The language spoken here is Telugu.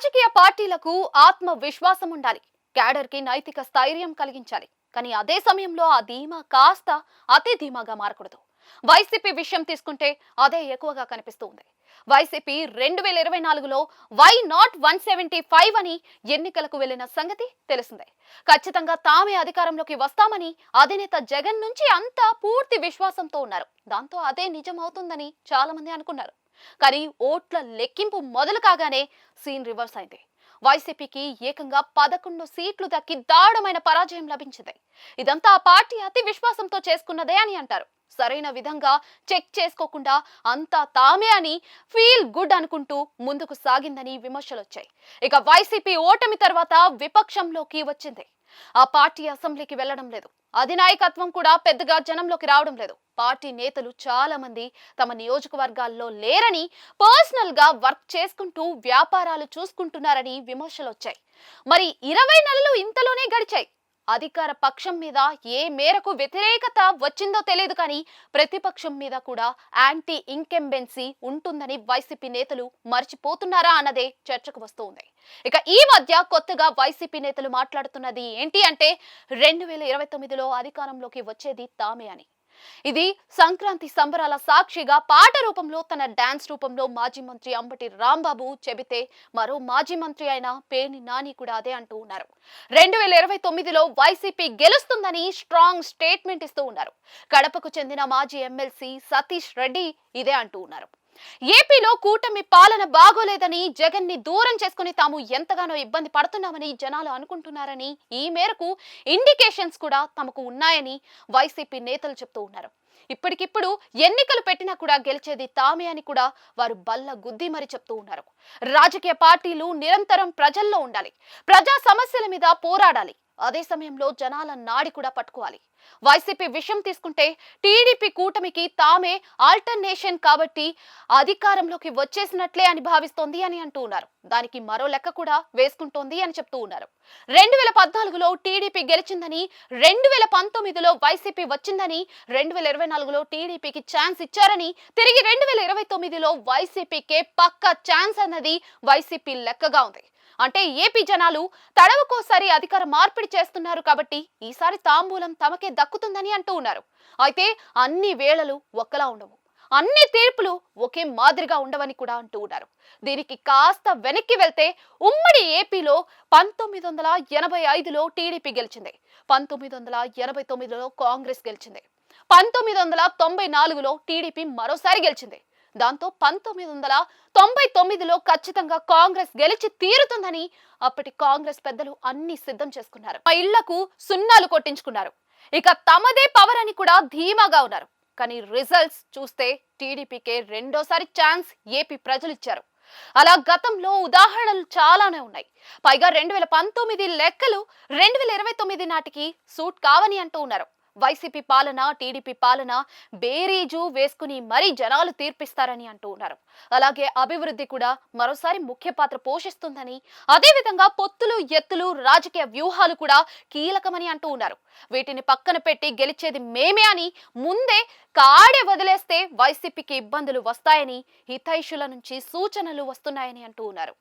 రాజకీయ పార్టీలకు ఆత్మ విశ్వాసం ఉండాలి క్యాడర్కి నైతిక స్థైర్యం కలిగించాలి. కానీ అదే సమయంలో ఆ ధీమా కాస్త అతి ధీమాగా మారకూడదు. వైసీపీ విషయం తీసుకుంటే అదే ఎక్కువగా కనిపిస్తూ ఉంది వైసీపీ రెండు వేల ఇరవై నాలుగులో why not one seventy five అని ఎన్నికలకు వెళ్ళిన సంగతి తెలిసిందే. ఖచ్చితంగా తామే అధికారంలోకి వస్తామని అధినేత జగన్ నుంచి అంతా పూర్తి విశ్వాసంతో ఉన్నారు. దాంతో అదే నిజం అవుతుందని చాలా మంది అనుకున్నారు. కానీ ఓట్ల లెక్కింపు మొదలు కాగానే సీన్ రివర్స్ అయింది. వైసీపీకి ఏకంగా పదకొండు సీట్లు దక్కి దారుణమైన పరాజయం లభించింది. ఇదంతా ఆ పార్టీ అతి విశ్వాసంతో చేసుకున్నదే అని అంటారు. సరైన విధంగా చెక్ చేసుకోకుండా అంతా తామే అని ఫీల్ గుడ్ అనుకుంటూ ముందుకు సాగిందని విమర్శలు వచ్చాయి. ఇక వైసీపీ ఓటమి తర్వాత విపక్షంలోకి వచ్చింది. ఆ పార్టీ అసెంబ్లీకి వెళ్ళడం లేదు. అధినాయకత్వం కూడా పెద్దగా జనంలోకి రావడం లేదు. పార్టీ నేతలు చాలా మంది తమ నియోజకవర్గాల్లో లేరని పర్సనల్గా వర్క్ చేసుకుంటూ వ్యాపారాలు చూసుకుంటున్నారని విమర్శలు వచ్చాయి మరి ఇరవై నెలలు ఇంతలోనే గడిచాయి. అధికార పక్షం మీద ఏ మేరకు వ్యతిరేకత వచ్చిందో తెలియదు కానీ ప్రతిపక్షం మీద కూడా యాంటీ ఇంకెంబెన్సీ ఉంటుందని వైసీపీ నేతలు మర్చిపోతున్నారా అన్నదే చర్చకు వస్తుంది. ఇక ఈ మధ్య కొత్తగా వైసీపీ నేతలు మాట్లాడుతున్నది ఏంటి అంటే రెండు వేల ఇరవై తొమ్మిదిలో అధికారంలోకి వచ్చేది తామే అని. ఇది సంక్రాంతి సంబరాల సాక్షిగా పాట రూపంలో తన డాన్స్ రూపంలో మాజీ మంత్రి అంబటి రాంబాబు చెబితే మరో మాజీ మంత్రి అయిన పేర్ని నాని కూడా అదే అంటూ ఉన్నారు. రెండు వేల ఇరవై తొమ్మిదిలో వైసీపీ గెలుస్తుందని స్ట్రాంగ్ స్టేట్మెంట్ ఇస్తూ ఉన్నారు. కడపకు చెందిన మాజీ ఎమ్మెల్సీ సతీష్ రెడ్డి ఇదే అంటూ ఉన్నారు. ఏపీలో కూటమి పాలన బాగోలేదని జగన్ని దూరం చేసుకుని తాము ఎంతగానో ఇబ్బంది పడుతున్నామని జనాలు అనుకుంటున్నారని ఈ మేరకు ఇండికేషన్స్ కూడా తమకు ఉన్నాయని వైసీపీ నేతలు చెప్తూ ఉన్నారు. ఇప్పటికిప్పుడు ఎన్నికలు పెట్టినా కూడా గెలిచేది తామే అని కూడా వారు బల్ల గుద్ది మరి చెప్తూ ఉన్నారు. రాజకీయ పార్టీలు నిరంతరం ప్రజల్లో ఉండాలి. ప్రజా సమస్యల మీద పోరాడాలి. అదే సమయంలో జనాల నాడి కూడా పట్టుకోవాలి. వైసీపీ విషయం తీసుకుంటే టీడీపీ కూటమికి తామే ఆల్టర్నేషన్ కాబట్టి అధికారంలోకి వచ్చేసినట్లే అని భావిస్తోంది అని అంటూ ఉన్నారు. దానికి మరో లెక్క కూడా వేసుకుంటోంది అని చెప్తూ ఉన్నారు. రెండు వేల పద్నాలుగులో టీడీపీ గెలిచిందని రెండు వేల పంతొమ్మిదిలో వైసీపీ వచ్చిందని రెండు వేల ఇరవై నాలుగులో టీడీపీకి ఛాన్స్ ఇచ్చారని తిరిగి రెండు వేల ఇరవై తొమ్మిదిలో వైసీపీకే పక్క ఛాన్స్ అన్నది వైసీపీ లెక్కగా ఉంది. అంటే ఏపీ జనాలు తడవకోసారి అధికార మార్పిడి చేస్తున్నారు కాబట్టి ఈసారి తాంబూలం తమకే దక్కుతుందని అంటూ ఉన్నారు. అయితే అన్ని వేళలు ఒక్కలా ఉండవు. అన్ని తీర్పులు ఒకే మాదిరిగా ఉండవని కూడా అంటూ ఉన్నారు. దీనికి కాస్త వెనక్కి వెళ్తే ఉమ్మడి ఏపీలో పంతొమ్మిది వందల ఎనభై ఐదులో టీడీపీ గెలిచింది. పంతొమ్మిది వందల ఎనభై తొమ్మిదిలో కాంగ్రెస్ గెలిచింది. పంతొమ్మిది వందల తొంభై నాలుగులో టీడీపీ మరోసారి గెలిచింది. దాంతో పంతొమ్మిది వందల తొంభై తొమ్మిదిలో ఖచ్చితంగా కాంగ్రెస్ గెలిచి తీరుతుందని అప్పటి కాంగ్రెస్ పెద్దలు అన్ని సిద్ధం చేసుకున్నారు. ఆ ఇళ్ళకు సున్నాలు కొట్టించుకున్నారు. ఇక తమదే పవర్ అని కూడా ధీమాగా ఉన్నారు. కానీ రిజల్ట్స్ చూస్తే టీడీపీకే రెండోసారి ఛాన్స్ ఏపీ ప్రజలు ఇచ్చారు అలా గతంలో ఉదాహరణలు చాలానే ఉన్నాయి. పైగా రెండు వేల పంతొమ్మిది లెక్కలు రెండు వేల ఇరవై తొమ్మిది నాటికి సూట్ కావని అంటూ ఉన్నారు. వైసీపీ పాలన టీడీపీ పాలన బేరీజు వేసుకుని మరీ జనాలు తీర్పిస్తారని అంటూ ఉన్నారు. అలాగే అభివృద్ధి కూడా మరోసారి ముఖ్య పాత్ర పోషిస్తుందని అదేవిధంగా పొత్తులు ఎత్తులు రాజకీయ వ్యూహాలు కూడా కీలకమని అంటూ ఉన్నారు. వీటిని పక్కన పెట్టి గెలిచేది మేమే అని ముందే కాడే వదిలేస్తే వైసీపీకి ఇబ్బందులు వస్తాయని హితైషుల నుంచి సూచనలు వస్తున్నాయని అంటూ ఉన్నారు.